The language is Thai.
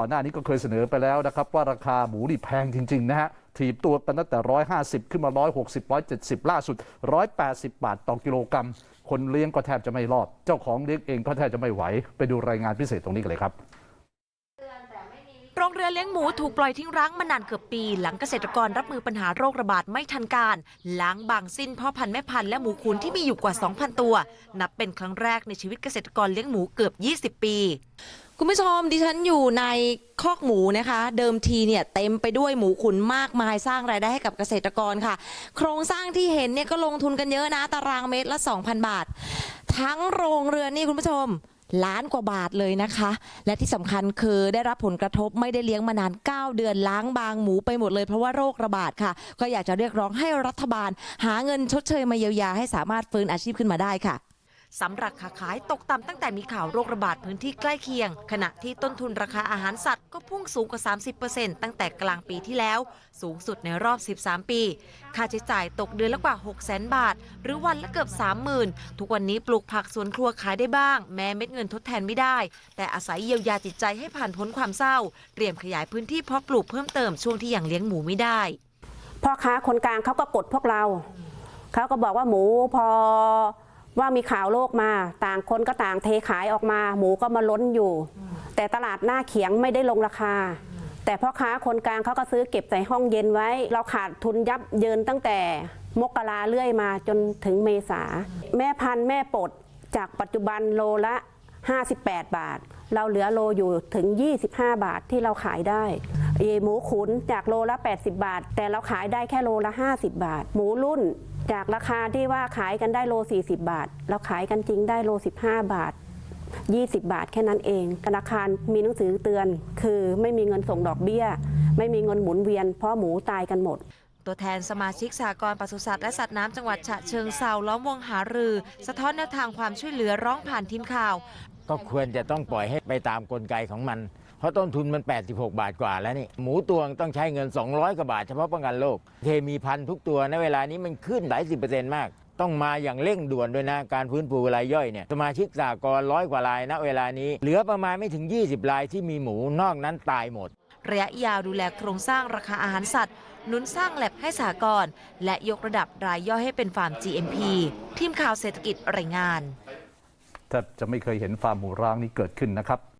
่อนหน้านี้ก็เคยเสนอไปแล้วนะครับ ว่าราคาหมูนี่แพงจริง ๆ นะฮะถีบตัวกันตั้งแต่ 150 ขึ้นมา 160 170 ล่าสุด 180 บาทต่อกิโลกรัม คนเลี้ยงก็แทบจะไม่รอด เจ้าของเลี้ยงเองก็แทบจะไม่ไหว ไปดูรายงานพิเศษตรงนี้กันเลยครับโรงเรือนเลี้ยงหมูถูกปล่อยทิ้งร้างมานานเกือบปี หลังเกษตรกรรับมือปัญหาโรคระบาดไม่ทันการ ล้างบางสิ้นพ่อพันธุ์แม่พันธุ์และหมูขุนที่มีอยู่กว่า 2,000 ตัว นับเป็นครั้งแรกในชีวิตเกษตรกรเลี้ยงหมูเกือบ 20 ปี คุณผู้ชมดิฉันอยู่ในคอกหมูนะคะ เดิมทีเนี่ยเต็มไปด้วยหมูขุนมากมายสร้างรายได้ให้กับเกษตรกรค่ะ โครงสร้างที่เห็นเนี่ยก็ลงทุนกันเยอะนะ ตารางเมตรละ 2,000 บาท ทั้งโรงเรือนนี่คุณผู้ชมล้านกว่าบาทเลยนะคะ และที่สำคัญคือได้รับผลกระทบไม่ได้เลี้ยงมานาน 9 เดือนล้างบางหมูไปหมดเลยเพราะว่าโรคระบาดค่ะ ก็อยากจะเรียกร้องให้รัฐบาล หาเงินชดเชยมาเยียวยาให้สามารถฟื้นอาชีพขึ้นมาได้ค่ะ สำหรับขาขายตกต่ำตั้งแต่มีข่าวโรคระบาดพื้นที่ใกล้เคียง ขณะที่ต้นทุนราคาอาหารสัตว์ก็พุ่งสูงกว่า 30%ตั้งแต่กลางปีที่แล้ว สูงสุดในรอบ 13 ปี ค่าใช้จ่ายตกเดือนละกว่า6 0 0 0 0 0 บาท หรือวันละเกือบ 30,000 ทุกวันนี้ปลูกผักสวนครัวขายได้บ้าง แม้เม็ดเงินทดแทนไม่ได้ แต่อาศัยเยียวยาจิตใจให้ผ่านพ้นความเศร้า เตรียมขยายพื้นที่เพาะปลูกเพิ่มเติมช่วงที่ยังเลี้ยงหมูไม่ได้พ่อค้าคนกลางเขาก็กดพวกเราเขาก็บอกว่าหมูพอ ว่ามีข่าวโรคมาต่างคนก็ต่างเทขายออกมา หมูก็มาล้นอยู่ แต่ตลาดหน้าเขียงไม่ได้ลงราคา แต่พ่อค้าคนกลางเขาก็ซื้อเก็บใส่ห้องเย็นไว้ เราขาดทุนยับเยินตั้งแต่มกราเรื่อยมาจนถึงเมษา แม่พันธุ์แม่ปลดจากปัจจุบันโลละ 58 บาท เราเหลือโลอยู่ถึง 25 บาทที่เราขายได้เอหมูขุนจากโลละ 80 บาท แต่เราขายได้แค่โลละ 50 บาท หมูรุ่น จากราคาที่ว่าขายกันได้โล 40 บาท เราขายกันจริงได้โล 15 บาท 20 บาทแค่นั้นเอง ธนาคารมีหนังสือเตือน คือไม่มีเงินส่งดอกเบี้ย ไม่มีเงินหมุนเวียน เพราะหมูตายกันหมดตัวแทนสมาชิกสหกรณ์ปศุสัตว์และสัตว์น้ำจังหวัดฉะเชิงเซาล้อมวงหารือ สะท้อนแนวทางความช่วยเหลือร้องผ่านทีมข่าว ก็ควรจะต้องปล่อยให้ไปตามกลไกของมัน เพราะต้นทุนมัน 86 บาทกว่าแล้วนี่ หมูตัวต้องใช้เงิน 200 กว่าบาทเฉพาะป้องกันโรคเคมีพันธุ์ทุกตัวในเวลานี้มันขึ้นหลายสิบเปอร์เซ็นต์มาก ต้องมาอย่างเร่งด่วนด้วยนะ การฟื้นฟูรายย่อยเนี่ยสมาชิกสากลร้อยกว่ารายณเวลานี้ เหลือประมาณไม่ถึง 20 รายที่มีหมูนอกนั้นตายหมด ระยะยาวดูแลโครงสร้างราคาอาหารสัตว์หนุนสร้างแลบให้สหกรณ์และยกระดับรายย่อยให้เป็นฟาร์ม GMP ทีมข่าวเศรษฐกิจรายงานแทบจะไม่เคยเห็นฟาร์มหมูร้างนี้เกิดขึ้นนะครับ